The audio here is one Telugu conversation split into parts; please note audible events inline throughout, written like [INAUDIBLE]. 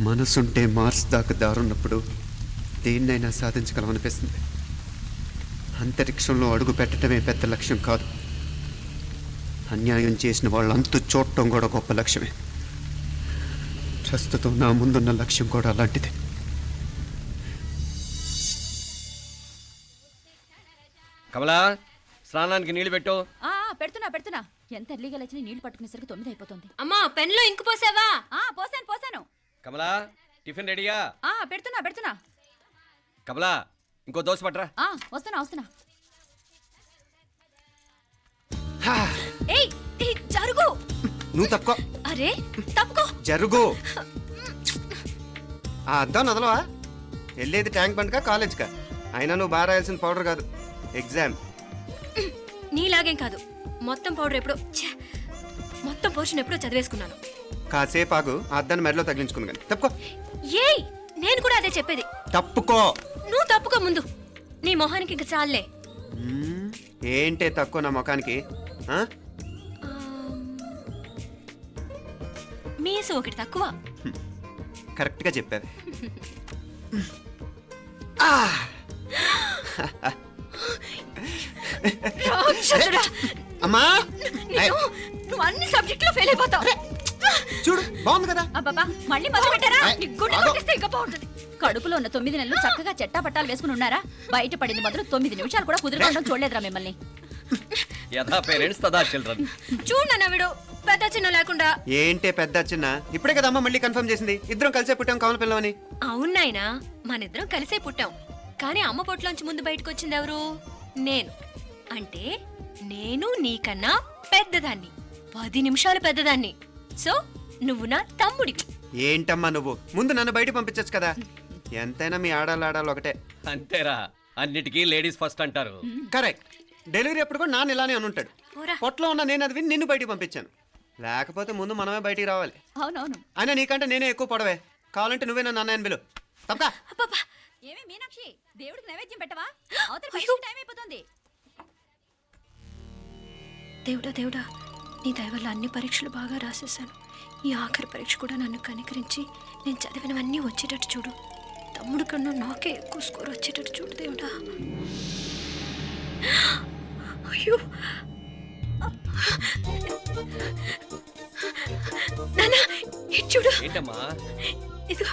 మనసుంటే మార్స్ దాకా దారున్నప్పుడు దేన్నైనా సాధించగలమనిపిస్తుంది. అంతరిక్షంలో అడుగు పెట్టడమే పెద్ద లక్ష్యం కాదు. అన్యాయం చేసిన వాళ్ళంతు చూడటం కూడా గొప్ప లక్ష్యమే. ప్రస్తుతం నా ముందున్న లక్ష్యం కూడా అలాంటిదే. కమలా స్నానానికి నీళ్ళు పెట్టు. ఆ, పెడుతున్నా పెడుతున్నా. ఎంత ఎర్లీగా లేచిన నీళ్ళు పట్టుకునేసరికి తొమ్మిది అయిపోతుంది. అమ్మా పెన్లో ఇంకు పోసావా? ఆ పోసాను పోసాను. కమలా టిఫిన్ రెడీయా? ఆ పెడుతున్నా పెడుతున్నా. కమలా ఇంకో దోశ పట్రా ఆ వస్తున్నా వస్తున్నా. ఏయ్ ఏయ్, జరుగు. నువ్వు తప్పుకో. అరే తప్పుకో. జరుగు. ఆ అద్దం నదలవా వెళ్ళేది ట్యాంక్ బండ్కా కాలేజ్కా? అయినా నువ్వు బాగా రాయాల్సిన పౌడర్ కాదు. ఎగ్జామ్. నీలాగేం కాదు. మొత్తం పౌడర్ ఎప్పుడో ఛే, మొత్తం పోర్షన్ ఎప్పుడో చదివేసుకున్నాను. కాసేపు ఆగు అద్దాన్ని మెడలో తగిలించుకుంది కానీ తప్పుకో. ఏయ్ నేను కూడా అదే చెప్పేది. తప్పుకో. నువ్వు తప్పుకో ముందు. నీ మొహానికి ఇంక చాలే మ్మ్. ఏంటే తక్కువ నా ముఖానికి? ఆ? మీసు ఒకటి తక్కువ. కరెక్ట్గా చెప్పారు రాక్షసుడా! అమ్మా! నువ్వు అన్ని సబ్జెక్టులో ఫెయిల్ అయిపోతావు. చూడు బాగుంది కదా? అబ్బబ్బా మళ్ళీ మొదలు పెట్టారా? నీ గుండె. కొట్టేస్తే ఇంకా బాగుంటుంది. కడుపులో ఉన్న తొమ్మిది నెలలు చక్కగా చెట్టా పట్టాలు వేసుకుని ఉన్నారా? బయట పడింది మొదలు తొమ్మిది నిమిషాలు కూడా కుదిరకుండా చూడలేదురా మిమ్మల్ని. యథా పేరెంట్స్ తదా చిల్డ్రన్ చూడు నవ్విడు పెద్ద చిన్న లేకుండా. ఏంటే పెద్ద చిన్న? ఇప్పుడే కదా అమ్మ మళ్ళీ కన్ఫర్మ్ చేసింది. ఇద్దరం కలిసే పుట్టాం కమల పిల్లవని. అవునాయినా మనిద్దరం కలిసే పుట్టాం. కానీ అమ్మ పొట్లోంచి ముందు బయటకు వచ్చింది ఎవరు? నేను. అంటే నేను నీకన్నా పెద్దదాన్ని. పది నిమిషాలు పెద్దదాన్ని. సో నువ్వు నా తమ్ముడి ఏంటమ్మా నువ్వు? ముందు నన్ను బయట పంపించచ్చు కదా. ఎంతైనా మీ ఆడాలి ఆడాలి ఒకటే. అంతేరా. అన్నిటికీ లేడీస్ ఫస్ట్ అంటారు. కరెక్ట్. డెలివరీ అప్పుడు కూడా నాన్న ఇలానే అనుంటాడు పోరా. పొట్టలో ఉన్న నేను అది విని నిన్ను బయటికి పంపించాను. లేకపోతే ముందు మనమే బయటికి రావాలి. అవునవును. అయినా నీకంటే నేనే ఎక్కువ పొడవే. కావాలంటే నువ్వే నన్ను అన్నయ్యను బిలు తప్పకా. అబ్బబ్బా. ఏమి మీనాక్షి? దేవుడికి నైవేద్యం పెట్టవా? అవతల. టైం అయిపోతుంది. దేవుడా దేవుడా. నీ దయ వల్ల అన్ని పరీక్షలు బాగా రాసేసాను ఈ ఆఖరి పరీక్ష కూడా నన్ను కనికరించి నేను చదివినవన్నీ వచ్చేటట్టు చూడు. తమ్ముడు కన్నా నాకే ఎక్కువ స్కోర్ వచ్చేటట్టు చూడు దేవుడా. అయ్యో. ఇటు చూడు. ఏంటమ్మా? ఇదిగో.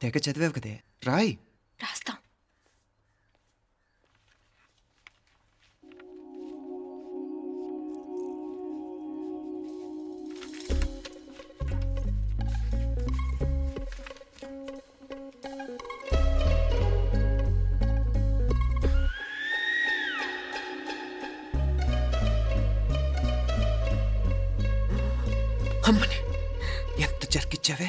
తెగ చదివావు కదే రాయ్. రాస్తాం. అమ్మని ఎంత జరికిచ్చావే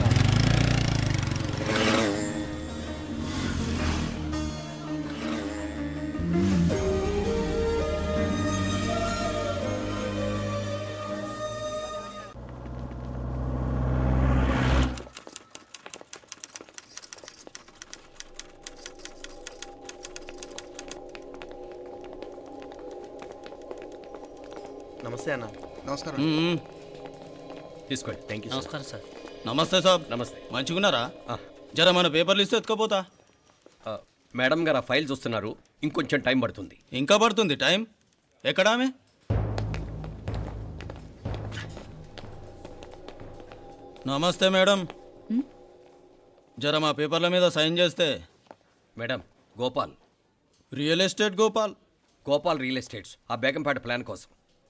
నమస్తే అన్న నమస్కారం తీసుకోండి. థ్యాంక్ యూ నమస్కారం సార్. నమస్తే సాబ్. నమస్తే. మంచిగున్నారా? జర మన పేపర్లు ఇస్తే ఎత్తుకోపోతా? మేడం గారు ఆ ఫైల్ చూస్తున్నారు. ఇంకొంచెం టైం పడుతుంది. ఇంకా పడుతుంది టైం? ఎక్కడ ఆమె? నమస్తే మేడం. జర మా పేపర్ల మీద సైన్ చేస్తే? Madam Gopal. Real estate Gopal. Gopal real estates ఆ బేగంపేట ప్లాన్ కోసం.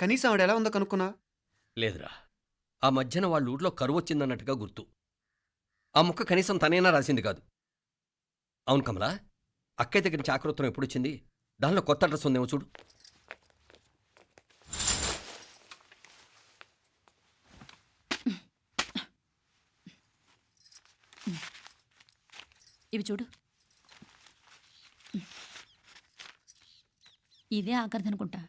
కనీసం ఆవిడ ఎలా ఉందో కనుక్కున్నావా లేదురా. ఆ మధ్యన వాళ్ళ ఊర్లో కరువు వచ్చిందన్నట్టుగా గుర్తు. ఆ ముక్క కనీసం తనైనా రాసింది కాదు. అవును కమలా అక్కయ్య దగ్గర నుంచి ఆకృతం ఎప్పుడు వచ్చింది? దానిలో కొత్త అడ్రస్ ఉందేమో చూడు. ఇవి చూడు. ఇదే ఆఖరిదనుకుంటా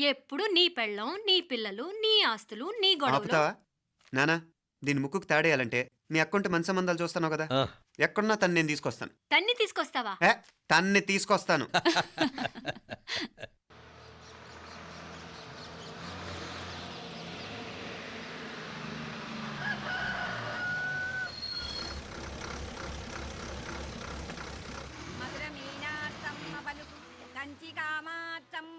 ఎప్పుడు నీ పెళ్ళం నీ పిల్లలు నీ ఆస్తులు నీ గొడవలు. ఆపుతావా? నానా దీని ముక్కుకు తాడేయాలంటే మీ అక్కంటే మంచి సంబంధాలు చూస్తున్నావు కదా. ఆ. ఎక్కడున్నా తను నేను తీసుకొస్తాను. తన్ని తీసుకొస్తావా? ఏ తన్ని తీసుకొస్తాను. [LAUGHS]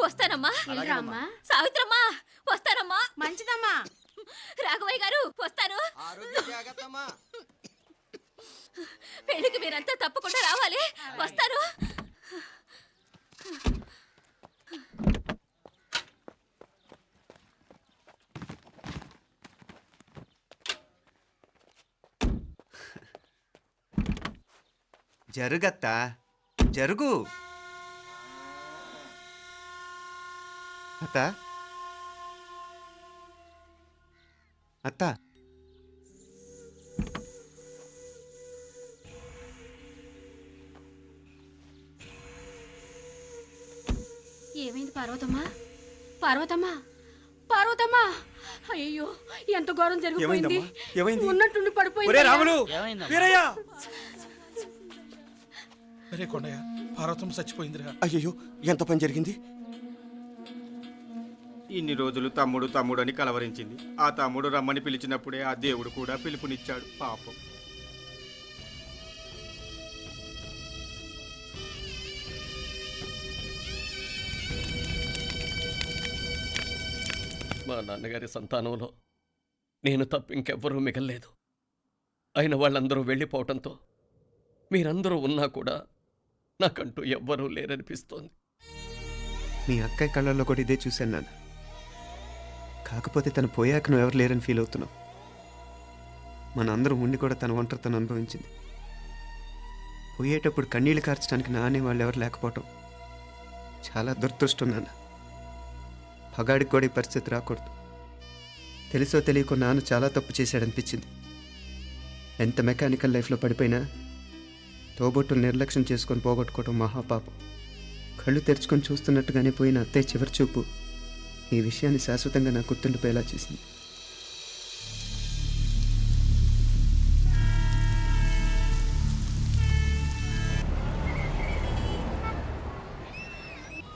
వస్తానమ్మా. అమ్మా సావిత్రమ్మా వస్తానమ్మా. మంచిదమ్మా. రాఘవయ్య గారు వస్తాను. పెళ్ళికి మీరంతా తప్పకుండా రావాలి. వస్తాను. జరుగత్తా? జరుగు. అత్త? అత్త? ఏమైంది పార్వతమ్మా? పార్వతమ్మా? పార్వతమ్మా! అయ్యో ఎంత ఘోరం జరిగిపోయింది. ఏమైంది? ఉన్నట్టుండి పడిపోయింది రాములు? వీరయ్య! అరే కొండయ్య పార్వతం చచ్చిపోయిందిరా. అయ్యో ఎంత పని జరిగింది? ఇన్ని రోజులు తమ్ముడు తమ్ముడు అని కలవరించింది. ఆ తమ్ముడు రమ్మని పిలిచినప్పుడే ఆ దేవుడు కూడా పిలుపునిచ్చాడు. పాపం. మా నాన్నగారి సంతానంలో నేను తప్ప ఇంకెవ్వరూ మిగల్లేదు. అయిన వాళ్ళందరూ వెళ్ళిపోవటంతో మీరందరూ ఉన్నా కూడా నాకంటూ ఎవ్వరూ లేరనిపిస్తోంది. మీ అక్కయ్య కళ్ళల్లో కూడా ఇదే చూశాను నాన్న. కాకపోతే తను పోయాక నువ్వు ఎవరు లేరని ఫీల్ అవుతున్నావు. మనందరం ఉండి కూడా తన ఒంటరితను అనుభవించింది. పోయేటప్పుడు కన్నీళ్ళు కార్చడానికి నానే వాళ్ళు ఎవరు లేకపోవటం చాలా దురదృష్టం నాన్న. పగాడికి కూడా ఈ పరిస్థితి రాకూడదు. తెలుసో తెలియకో నాన్న చాలా తప్పు చేశాడనిపించింది. ఎంత మెకానికల్ లైఫ్లో పడిపోయినా తోబొట్టులు నిర్లక్ష్యం చేసుకొని పోగొట్టుకోవడం మహాపాపం. కళ్ళు తెరుచుకొని చూస్తున్నట్టుగానే పోయిన అత్తయ్య చివరి చూపు ఈ విషయాన్ని శాశ్వతంగా నాకు గుర్తుండిపోయేలా చేసింది.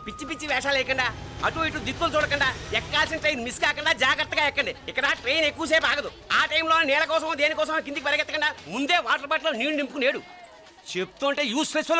పిచ్చి పిచ్చి వేషాలు వేయకుండా అటు ఇటు దిక్కులు చూడకుండా ఎక్కాల్సిన ట్రైన్ మిస్ కాకుండా జాగ్రత్తగా ఎక్కండి. ఇక్కడ ట్రైన్ ఎక్కువసేపు ఆగదు. ఆ టైంలో నీళ్ళ కోసం దేనికోసం కిందికి పరిగెత్తకుండా ముందే వాటర్ బాటిల్ నీళ్ళు నింపుకునేడు. చెప్తుంటే యూస్లెస్